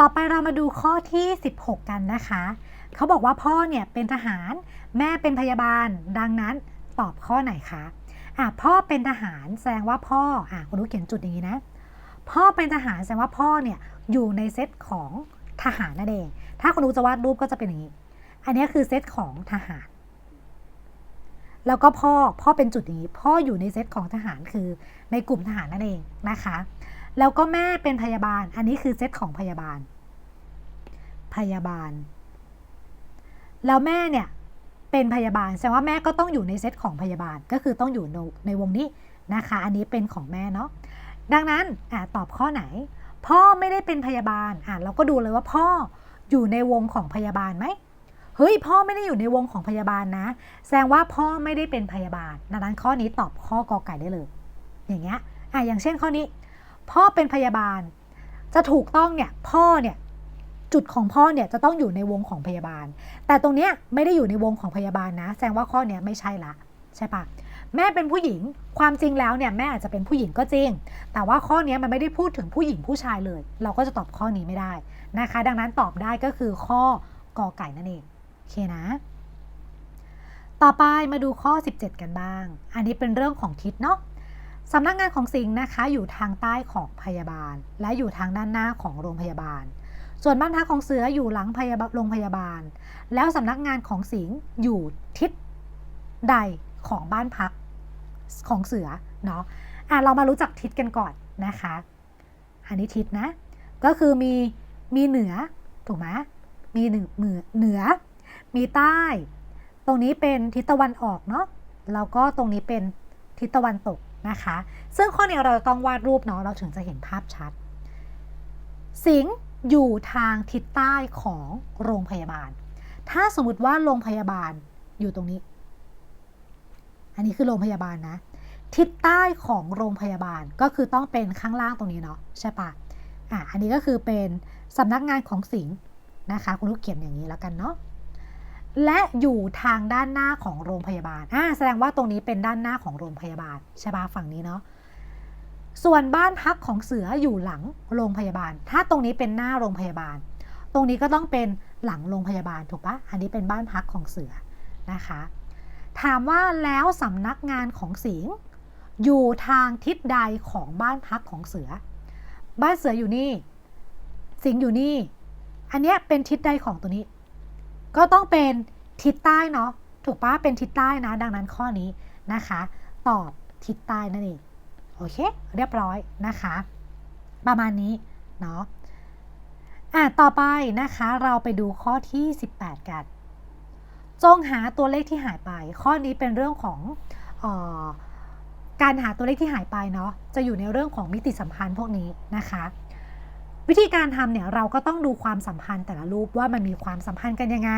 ต่อไปเรามาดูข้อที่ 16 กันนะคะ เขาบอกว่าพ่อเนี่ยเป็นทหาร แม่เป็นพยาบาล ดังนั้นตอบข้อไหนคะอะพ่อเป็นทหารแสดงว่าพ่ออะคุณรู้เขียนจุดอย่างนี้นะ พ่อเป็นทหารแสดงว่าพ่อเนี่ยอยู่ในเซตของทหารนั่นเอง ถ้าคุณรู้จะวาดรูปก็จะเป็นอย่างนี้ อันนี้คือเซตของทหาร แล้วก็พ่อ พ่อเป็นจุดอย่างนี้ พ่ออยู่ในเซตของทหารคือในกลุ่มทหารนั่นเองนะคะ แล้วก็แม่เป็นพยาบาล อันนี้คือเซตของพยาบาล พยาบาล แล้วแม่เนี่ยเป็นพยาบาลแสดงว่าแม่ก็ต้องอยู่ในเซตของพยาบาลก็คือต้องอยู่ในวงนี้นะคะ อันนี้เป็นของแม่เนาะดังนั้นอตอบข้อไหน พ่อไม่ได้เป็นพยาบาลอะเราก็ดูเลยว่าพ่ออยู่ในวงของพยาบาลไหมเฮ้ยพ่อไม่ได้อยู่ในวงของพยาบาลนะ แสดงว่าพ่อไม่ได้เป็นพยาบาลดังนั้นข้อนี้ตอบข้อกอไก่ได้เลย อย่างเงี้ยอะอย่างเช่นข้อนี้ พ่อเป็นพยาบาล จะถูกต้องเนี่ยพ่อเนี่ยจุดของพ่อเนี่ยจะต้องอยู่ในวงของพยาบาล แต่ตรงเนี้ยไม่ได้อยู่ในวงของพยาบาลนะ แสดงว่าข้อเนี้ยไม่ใช่ละใช่ปะแม่เป็นผู้หญิง ความจริงแล้วเนี่ยแม่อาจจะเป็นผู้หญิงก็จริง แต่ว่าข้อนี้มันไม่ได้พูดถึงผู้หญิงผู้ชายเลย เราก็จะตอบข้อนี้ไม่ได้นะคะ ดังนั้นตอบได้ก็คือข้อกอไก่นั่นเองโอเคนะ ต่อไปมาดูข้อ 17 กันบ้าง อันนี้เป็นเรื่องของทิศเนาะ สำนักงานของสิงห์นะคะ อยู่ทางใต้ของพยาบาล และอยู่ทางด้านหน้าของโรงพยาบาล ส่วนบ้านพักของเสืออยู่หลังพยาบาลโรงพยาบาล แล้วสำนักงานของสิงห์อยู่ทิศใดของบ้านพักของเสือเนาะอะเรามารู้จักทิศกันก่อนนะคะ อันนี้ทิศนะ ก็คือมีมีเหนือถูกไหมมีหนือเหนือเหนือ มีใต้ ตรงนี้เป็นทิศตะวันออกเนาะแล้วก็ตรงนี้เป็นทิศตะวันตก นะคะ ซึ่งข้อนี้เราต้องวาดรูปเนาะเราถึงจะเห็นภาพชัด สิงอยู่ทางทิศใต้ของโรงพยาบาล ถ้าสมมติว่าโรงพยาบาลอยู่ตรงนี้ อันนี้คือโรงพยาบาลนะ ทิศใต้ของโรงพยาบาลก็คือต้องเป็นข้างล่างตรงนี้เนาะใช่ปะอะอันนี้ก็คือเป็นสำนักงานของสิงห์นะคะ คุณลูกเขียนอย่างนี้แล้วกันเนาะ และอยู่ทางด้านหน้าของโรงพยาบาลอ่าแสดงว่าตรงนี้เป็นด้านหน้าของโรงพยาบาลใช่ปะฝั่งนี้เนาะส่วนบ้านพักของเสืออยู่หลังโรงพยาบาล ถ้าตรงนี้เป็นหน้าโรงพยาบาล ตรงนี้ก็ต้องเป็นหลังโรงพยาบาลถูกปะอันนี้เป็นบ้านพักของเสือนะคะ ถามว่าแล้วสำนักงานของสิงห์อยู่ทางทิศใดของบ้านพักของเสือ บ้านเสืออยู่นี่ สิงห์อยู่นี่ อันนี้เป็นทิศใดของตัวนี้ ก็ต้องเป็นทิศใต้เนาะถูกปะเป็นทิศใต้นะ ดังนั้นข้อนี้นะคะ ตอบทิศใต้นั่นเองโอเค เรียบร้อยนะคะ ประมาณนี้เนาะอะต่อไปนะคะเราไปดูข้อที่ 18 กัน จงหาตัวเลขที่หายไป ข้อนี้เป็นเรื่องของออการหาตัวเลขที่หายไปเนาะจะอยู่ในเรื่องของมิติสัมพันธ์พวกนี้นะคะ วิธีการทำเนี่ยเราก็ต้องดูความสัมพันธ์แต่ละรูปว่ามันมีความสัมพันธ์กันยังไง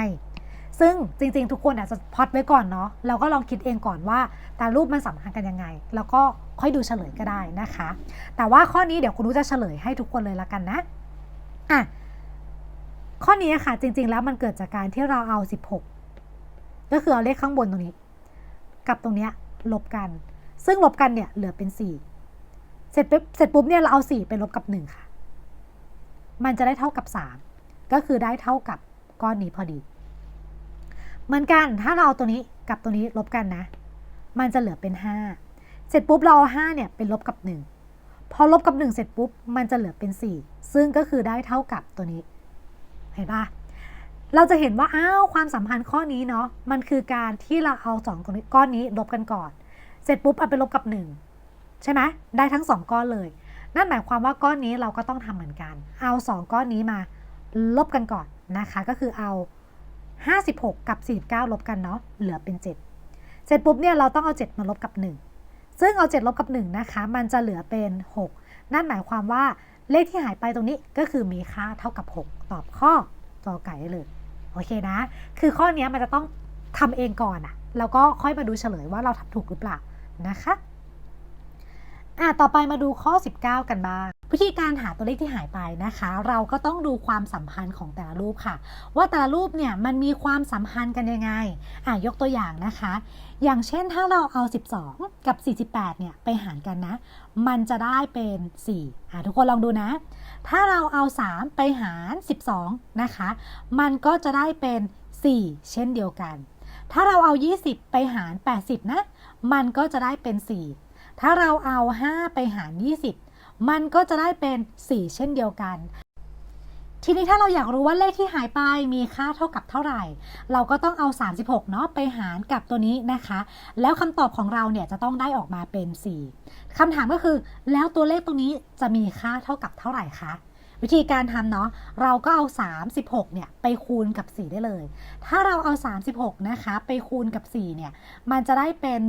ซึ่งจริงๆ ทุกคนอาจจะพอดไว้ก่อนเนาะเราก็ลองคิดเองก่อนว่าแต่รูปมันสัมพันธ์กันยังไง แล้วก็ค่อยดูเฉลยก็ได้นะคะ แต่ว่าข้อนี้เดี๋ยวคุณรู้จะเฉลยให้ทุกคนเลยละกันนะอะข้อนี้ค่ะจริงๆ แล้วมันเกิดจากการที่เราเอา 16 ก็คือเอาเลขข้างบนตรงนี้ กับตรงเนี้ยลบกัน ซึ่งลบกันเนี่ยเหลือเป็น 4 เสร็จปุ๊บเสร็จปุ๊บเนี่ยเราเอา 4 ไปลบกับ 1 ค่ะ มันจะได้เท่ากับ 3 ก็คือได้เท่ากับก้อนนี้พอดี เหมือนกันถ้าเราเอาตัวนี้กับตัวนี้ลบกันนะ มันจะเหลือเป็น 5 เสร็จปุ๊บเราเอา5เนี่ยเป็นลบกับ 1 พอลบกับ 1 เสร็จปุ๊บมันจะเหลือเป็น 4 ซึ่งก็คือได้เท่ากับตัวนี้ เห็นปะเราจะเห็นว่าอ้าวความสัมพันธ์ข้อนี้เนาะมันคือการที่เราเอาสองก้อนนี้ลบกันก่อน เสร็จปุ๊บเอาไปลบกับ 1 ใช่ไหมได้ทั้ง 2 ก้อนเลย นั่นหมายความว่าก้อนนี้เราก็ต้องทำเหมือนกัน เอา 2 ก้อนนี้มาลบกันก่อนนะคะ ก็คือเอา 56 กับ 49 ลบกันเนาะ เหลือเป็น 7 เสร็จปุ๊บเนี่ยเราต้องเอา 7 มาลบกับ 1 ซึ่งเอา 7 ลบกับ 1 นะคะ มันจะเหลือเป็น 6 นั่นหมายความว่าเลขที่หายไปตรงนี้ก็คือมีค่าเท่ากับ 6 ตอบข้อกอไก่ได้เลย โอเคนะ คือข้อนี้มันจะต้องทำเองก่อนอะแล้วก็ค่อยมาดูเฉลยว่าเราทำถูกหรือเปล่านะคะ อะต่อไปมาดูข้อ 19 กันบ้างวิธีการหาตัวเลขที่หายไปนะคะ เราก็ต้องดูความสัมพันธ์ของแต่ละรูปค่ะ ว่าแต่ละรูปเนี่ยมันมีความสัมพันธ์กันยังไงอะยกตัวอย่างนะคะ อย่างเช่นถ้าเราเอา 12 กับ 48 เนี่ยไปหารกันนะ มันจะได้เป็น4อะทุกคนลองดูนะ ถ้าเราเอา 3 ไปหาร 12 นะคะ มันก็จะได้เป็น 4 เช่นเดียวกัน ถ้าเราเอา 20 ไปหาร 80 นะ มันก็จะได้เป็น 4 ถ้าเราเอา 5 ไปหาร 20 มันก็จะได้เป็น 4 เช่นเดียวกัน ทีนี้ถ้าเราอยากรู้ว่าเลขที่หายไปมีค่าเท่ากับเท่าไหร่ เราก็ต้องเอา 36 เนาะไปหารกับตัวนี้นะคะ แล้วคำตอบของเราเนี่ยจะต้องได้ออกมาเป็น 4คำถามก็คือ แล้วตัวเลขตรงนี้จะมีค่าเท่ากับเท่าไหร่คะ วิธีการทำเนาะเราก็เอา 36เนี่ยไปคูณกับ 4 ได้เลย ถ้าเราเอา 36นะคะไปคูณกับ 4เนี่ยมันจะได้เป็น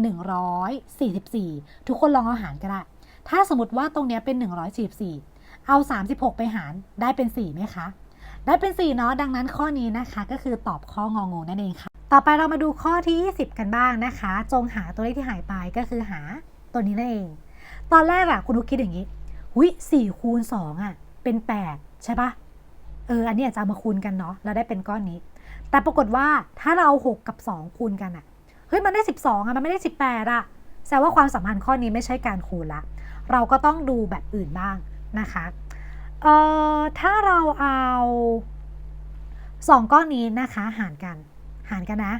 144 ทุกคนลองเอาหารก็ได้ ถ้าสมมติว่าตรงเนี้ยเป็น 144 เอา 36 ไปหารได้เป็น 4ไหมคะ ได้เป็น 4 เนาะดังนั้นข้อนี้นะคะก็คือตอบข้ององูนั่นเองค่ะ ต่อไปเรามาดูข้อที่ 20 กันบ้างนะคะ จงหาตัวเลขที่หายไปก็คือหาตัวนี้นั่นเอง ตอนแรกอะคุณนุกคิดอย่างนี้หุ้ย4คูณ2อะ เป็น 8 ใช่ปะเอออันนี้อาจจะามาคูณกันเนาะแล้วได้เป็นก้อนนี้ แต่ปรากฏว่าถ้าเรา 6 กับ 2 คูณกันอะเฮ้ยมันได้ 12อะมันไม่ได้ 18อะแสดงว่าความสัมพันธ์ข้อนี้ไม่ใช่การคูณละ เราก็ต้องดูแบบอื่นบ้างนะคะเอ่อถ้าเราเอา 2 ก้อนนี้นะคะหารกัน หารกันนะ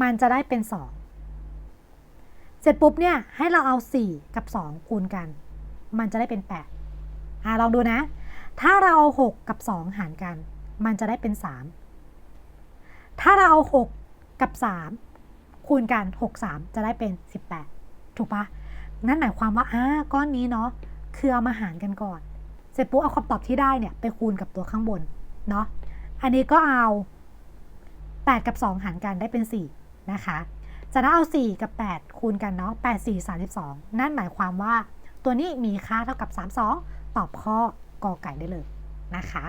มันจะได้เป็น 2 เสร็จปุ๊บเนี่ยให้เราเอา 4 กับ 2 คูณกัน มันจะได้เป็น 8 อ่าลองดูนะ ถ้าเราเอา6 กับ 2 หารกัน มันจะได้เป็น 3 ถ้าเราเอา6กับ 3 คูณกัน 6 3 จะได้เป็น 18 ถูกปะนั่นหมายความว่าอ่าก้อนนี้เนาะคือเอามาหารกันก่อน เสร็จปุ๊บเอาคำตอบที่ได้เนี่ยไปคูณกับตัวข้างบนเนาะอันนี้ก็เอา 8 กับ 2 หารกันได้เป็น 4 นะคะจะนั้เอา 4 กับ 8 คูณกันเนาะ8 4 32 นั่นหมายความว่าตัวนี้มีค่าเท่ากับ 32 ตอบข้อกอไก่ได้เลยนะคะ